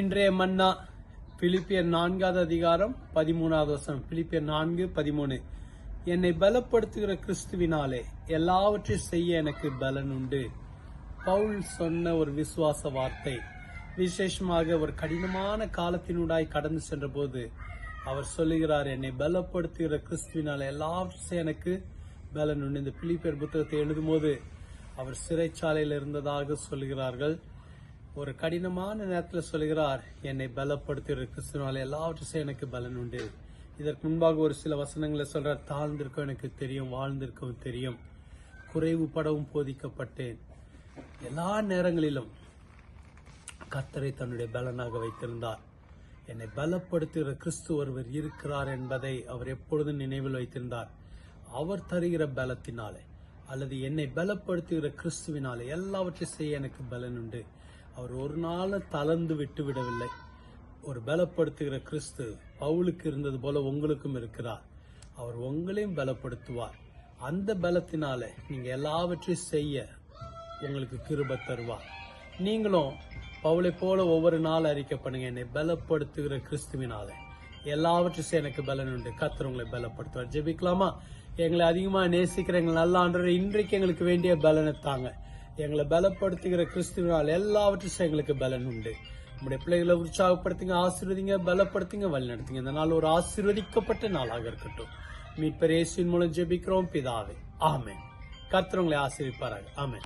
இன்றைய மன்னா பிலிப்பியர் நான்காவது அதிகாரம் பதிமூணாவது வசனம். பிலிப்பியர் நான்கு பதிமூணு. என்னை பலப்படுத்துகிற கிறிஸ்துவினாலே எல்லாவற்றையும் செய்ய எனக்கு பலன் உண்டு. பவுல் சொன்ன ஒரு விசுவாச வார்த்தை. விசேஷமாக ஒரு கடினமான காலத்தினூடாய் கடந்து சென்ற போது அவர் சொல்லுகிறார் என்னை பலப்படுத்துகிற கிறிஸ்துவினால எல்லாவற்றையும் எனக்கு பலன் உண்டு. இந்த பிலிப்பியர் புத்தகத்தை எழுதும் போது அவர் சிறைச்சாலையில் இருந்ததாக சொல்கிறார்கள் ஒரு கடினமான நேரத்தில் சொல்கிறார் என்னை பலப்படுத்துகிற கிறிஸ்துவினால எல்லாவற்றையும் எனக்கு பலன் உண்டு. இதற்கு முன்பாக ஒரு சில வசனங்களை சொல்றார் தாழ்ந்திருக்கும் எனக்கு தெரியும் வாழ்ந்திருக்கவும் தெரியும். குறைவுபடவும் போதிக்கப்பட்டேன். எல்லா நேரங்களிலும் கர்த்தரை தன்னுடைய பலனாக வைத்திருந்தார். என்னை பலப்படுத்துகிற கிறிஸ்து ஒருவர் இருக்கிறார் என்பதை அவர் எப்பொழுதும் நினைவில் வைத்திருந்தார். அவர் தருகிற பலத்தினாலே அல்லது என்னை பலப்படுத்துகிற கிறிஸ்துவினாலே எல்லாவற்றையும் செய்ய எனக்கு பலன் உண்டு. அவர் ஒரு நாள் தளர்ந்து விட்டு விடவில்லை. ஒரு பலப்படுத்துகிற கிறிஸ்து பவுலுக்கு இருந்தது போல உங்களுக்கும் இருக்கிறார். அவர் உங்களையும் பலப்படுத்துவார். அந்த பலத்தினால நீங்க எல்லாவற்றையும் செய்ய உங்களுக்கு கிருப தருவார். நீங்களும் பவுளை போல ஒவ்வொரு நாள் அறிக்கை பண்ணுங்க. என்னை பலப்படுத்துகிற கிறிஸ்துவினால எல்லாவற்றையும் செய்ய எனக்கு பலன் உண்டு. கத்தர் உங்களை பலப்படுத்துவார். ஜெபிக்கலாமா? எங்களை அதிகமாக நேசிக்கிற எங்கள் நல்ல இன்றைக்கு எங்களுக்கு வேண்டிய பலனை தாங்க. எங்களை பலப்படுத்துகிற கிறிஸ்துவினால் எல்லாவற்றையும் எங்களுக்கு பலன் உண்டு. நம்முடைய பிள்ளைகளை உற்சாகப்படுத்துங்க ஆசீர்வதிங்க பலப்படுத்துங்க வழிநடத்துங்க இந்த நாள் ஒரு ஆசீர்வதிக்கப்பட்ட நாளாக இருக்கட்டும். மீட்பர் இயேசுவின் மூலம் ஜெபிக்கிறோம் பிதாவே. ஆமென். கர்த்தர் உங்களை ஆசீர்விப்பாராக.